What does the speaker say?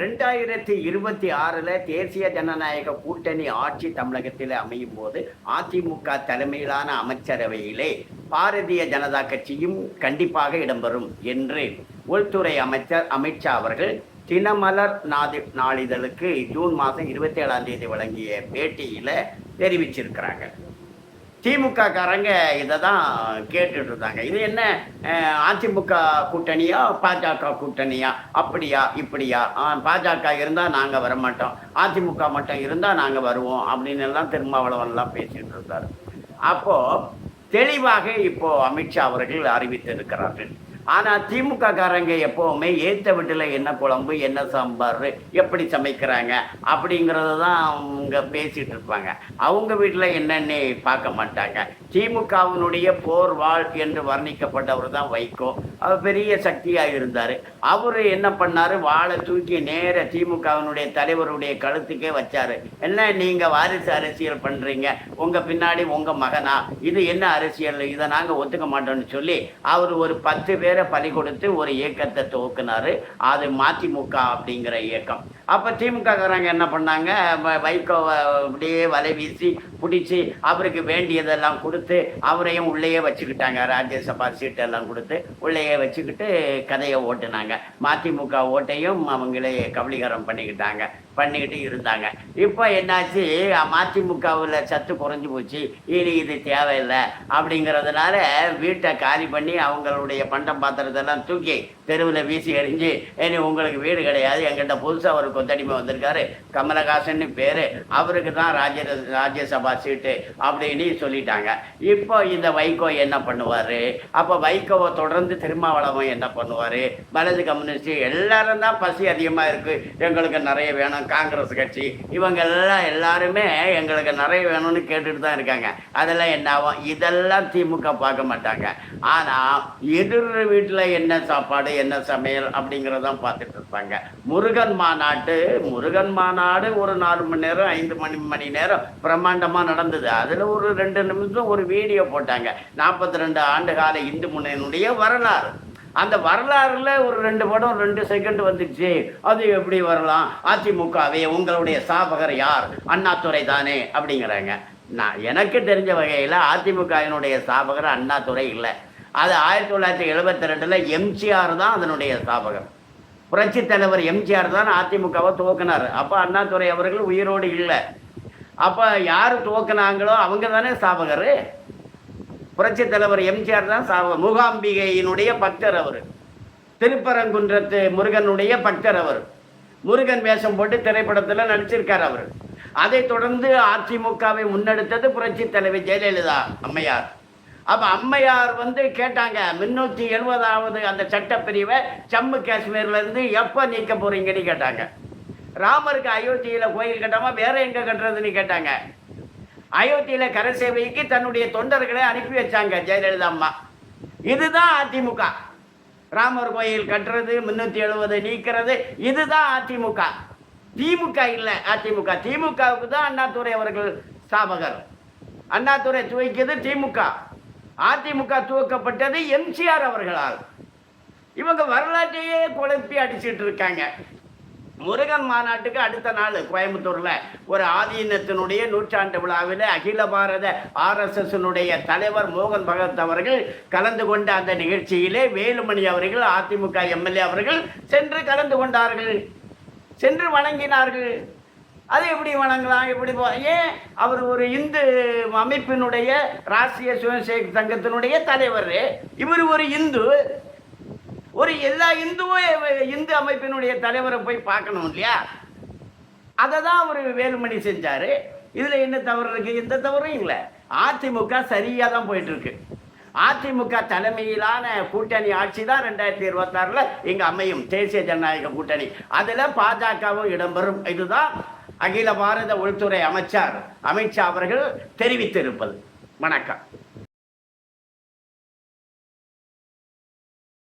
ரெண்டாயிரத்தி இருபத்தி ஆறில் தேசிய ஜனநாயக கூட்டணி ஆட்சி தமிழகத்தில் அமையும் போது அதிமுக தலைமையிலான அமைச்சரவையிலே பாரதிய ஜனதா கட்சியும் கண்டிப்பாக இடம்பெறும் என்று உள்துறை அமைச்சர் அமித்ஷா அவர்கள் தினமலர் நாதி நாளிதழுக்கு ஜூன் மாதம் இருபத்தி ஏழாம் தேதி வழங்கிய பேட்டியில் தெரிவிச்சிருக்கிறாங்க. திமுக காரங்க இதை தான் கேட்டுட்டு இருந்தாங்க இது என்ன அதிமுக கூட்டணியா பாஜக கூட்டணியா? அப்படியா இப்படியா? பாஜக இருந்தால் நாங்கள் வர மாட்டோம் அதிமுக மட்டும் இருந்தால் நாங்கள் வருவோம் அப்படின்னு எல்லாம் திருமாவளவன்லாம் பேசிட்டு இருந்தார் அப்போ தெளிவாக இப்போ அமித்ஷா அவர்கள் அறிவித்திருக்கிறார்கள். ஆனால் திமுக காரங்க எப்போவுமே ஏத்த வீட்டில் என்ன குழம்பு என்ன சாம்பார் எப்படி சமைக்கிறாங்க அப்படிங்கிறத தான் அவங்க பேசிகிட்டு இருப்பாங்க. அவங்க வீட்டில் என்னென்ன பார்க்க மாட்டாங்க. திமுகவினுடைய போர் வாழ் என்று வர்ணிக்கப்பட்டவர் தான் வைகோ. அவர் பெரிய சக்தியாக இருந்தார். அவர் என்ன பண்ணார்? வாளை தூக்கி நேர திமுகவினுடைய தலைவருடைய கழுத்துக்கே வச்சார். என்ன நீங்கள் வாரிசு அரசியல் பண்ணுறீங்க உங்கள் பின்னாடி உங்கள் மகனா? இது என்ன அரசியல்? இதை நாங்கள் ஒத்துக்க மாட்டோம்னு சொல்லி அவர் ஒரு பத்து பேரை பறி கொடுத்து ஒரு இயக்கத்தை துவக்குனாரு. அது மதிமுக அப்படிங்கிற இயக்கம். அப்போ திமுகக்காரங்க என்ன பண்ணாங்க? வ- வைகோவை அப்படியே வலை வீசி பிடிச்சி அவருக்கு வேண்டியதெல்லாம் கொடுத்து அவரையும் உள்ளேயே வச்சுக்கிட்டாங்க. ராஜ்யசபா சீட்டெல்லாம் கொடுத்து உள்ளேயே வச்சுக்கிட்டு கதையை ஓட்டுனாங்க. மதிமுக ஓட்டையும் அவங்களே கபலீகரம் பண்ணிக்கிட்டாங்க. பண்ணிக்கிட்டு இருந்தாங்க. இப்போ என்னாச்சு? மதிமுகவில் சத்து குறைஞ்சி போச்சு. இனி இது தேவையில்லை அப்படிங்கிறதுனால வீட்டை காலி பண்ணி அவங்களுடைய பண்டம் பாத்திரத்தெல்லாம் தூக்கி தெருவில் வீசி எறிஞ்சு இனி உங்களுக்கு வீடு கிடையாது. எங்கிட்ட புதுசாக ஒரு கொத்தடிமை வந்திருக்காரு. கமலஹாசன் பேர். அவருக்கு தான் ராஜ்ய ராஜ்யசபா சீட்டு அப்படின்னு சொல்லிட்டாங்க. இப்போ இந்த வைகோ என்ன பண்ணுவார்? அப்போ வைகோவை தொடர்ந்து திருமாவளவன் என்ன பண்ணுவார்? வலது கம்யூனிஸ்ட் எல்லாரும் தான் பசி அதிகமாக இருக்குது எங்களுக்கு நிறைய வேணும். காங்கிரஸ் கட்சி. இவங்க எல்லாம் எல்லாருமே எங்களுக்கு நிறைய வேணும்னு கேட்டுட்டு தான் இருக்காங்க. அதெல்லாம் என்ன ஆகும்? இதெல்லாம் திமுக பார்க்க மாட்டாங்க. ஆனால் எதிர் வீட்டில் என்ன சாப்பாடு என்ன சமையல் அப்படிங்கிறதான் பார்த்துட்டு இருப்பாங்க. முருகன் மாநாட்டு முருகன் மாநாடு ஒரு நாலு மணி நேரம் ஐந்து மணி மணி நேரம் பிரம்மாண்டமாக நடந்தது. அதில் ஒரு ரெண்டு நிமிஷம் ஒரு வீடியோ போட்டாங்க. நாற்பத்தி ரெண்டு ஆண்டு கால இந்து முன்னணியினுடைய வரலாறு. அந்த வரலாறுல ஒரு ரெண்டு படம் ரெண்டு செகண்ட் வந்துச்சு. அது எப்படி வரலாம்? அதிமுகவே உங்களுடைய ஸ்தாபகர் யார்? அண்ணாத்துறை தானே அப்படிங்கிறாங்க. நான் எனக்கு தெரிஞ்ச வகையில் அதிமுகவினுடைய ஸ்தாபகர் அண்ணாதுரை இல்லை. அது ஆயிரத்தி தொள்ளாயிரத்தி எழுபத்தி ரெண்டில் எம்ஜிஆர் தான் அதனுடைய ஸ்தாபகர் புரட்சி தலைவர் எம்ஜிஆர் தான் அதிமுகவை துவக்கினார். அப்போ அண்ணாதுரை அவர்கள் உயிரோடு இல்லை. அப்போ யார் துவக்கினாங்களோ அவங்க தானே ஸ்தாபகர் புரட்சி தலைவர் எம்ஜிஆர் தான் சாவ- மூகாம்பிகையினுடைய பக்தர் அவர். திருப்பரங்குன்றத்து முருகனுடைய பக்தர் அவர். முருகன் வேஷம் போட்டு திரைப்படத்தில் நடிச்சிருக்கார் அவர். அதைத் தொடர்ந்து அதிமுகவை முன்னெடுத்தது புரட்சி தலைவர் ஜெயலலிதா அம்மையார். அப்போ அம்மையார் வந்து கேட்டாங்க முன்னூற்றி எழுபதாவது அந்த சட்டப்பிரிவை ஜம்மு காஷ்மீர்லேருந்து எப்போ நீக்க போகிறீங்கன்னு கேட்டாங்க. ராமருக்கு அயோத்தியில் கோயில் கட்டாம வேற எங்கே கட்டுறதுன்னு கேட்டாங்க. அயோத்தியில கரை சேவைக்கு தன்னுடைய தொண்டர்களை அனுப்பி வச்சாங்க ஜெயலலிதா அம்மா. இதுதான் அதிமுக. ராமர் கோயில் கட்டுறது முன்னூத்தி எழுபது நீக்கிறது இதுதான் அதிமுக. திமுக இல்லை அதிமுக. திமுகவுக்கு தான் அண்ணாதுரை அவர்கள் ஸ்தாபகர் அண்ணாதுரை துவைக்கிறது திமுக. அதிமுக துவக்கப்பட்டது எம்ஜிஆர் அவர்களால். இவங்க வரலாற்றையே குழப்பி அடிச்சிட்டு இருக்காங்க. முருகன் மாநாட்டுக்கு அடுத்த நாள் கோயம்புத்தூரில் ஒரு ஆதீனத்தினுடைய நூற்றாண்டு விழாவில் அகில பாரத ஆர்எஸ்எஸ்னுடைய தலைவர் மோகன் பகவத் அவர்கள் கலந்து கொண்ட அந்த நிகழ்ச்சியிலே வேலுமணி அவர்கள் அதிமுக எம்எல்ஏ அவர்கள் சென்று கலந்து கொண்டார்கள். சென்று வணங்கினார்கள். அது எப்படி வணங்கலாம்? எப்படி போ- ஏன்? அவர் ஒரு இந்து அமைப்பினுடைய ராஷ்டிரிய சுயசேக் சங்கத்தினுடைய தலைவர். இவர் ஒரு இந்து. ஒரு எல்லா இந்துவும் இந்து அமைப்பினுடைய தலைவரை போய் பார்க்கணும் இல்லையா? அதை தான் அவர் வேலுமணி செஞ்சார். இதில் என்ன தவறு இருக்குது எந்த தவறும் இல்லை. அதிமுக சரியாக தான் போயிட்டுருக்கு. அதிமுக தலைமையிலான கூட்டணி ஆட்சி தான் ரெண்டாயிரத்தி இருபத்தாறில் இங்கே அமையும். தேசிய ஜனநாயக கூட்டணி. அதில் பாஜகவும் இடம்பெறும். இதுதான் அகில பாரத உள்துறை அமைச்சர் அமித்ஷா அவர்கள் தெரிவித்திருப்பது. வணக்கம்.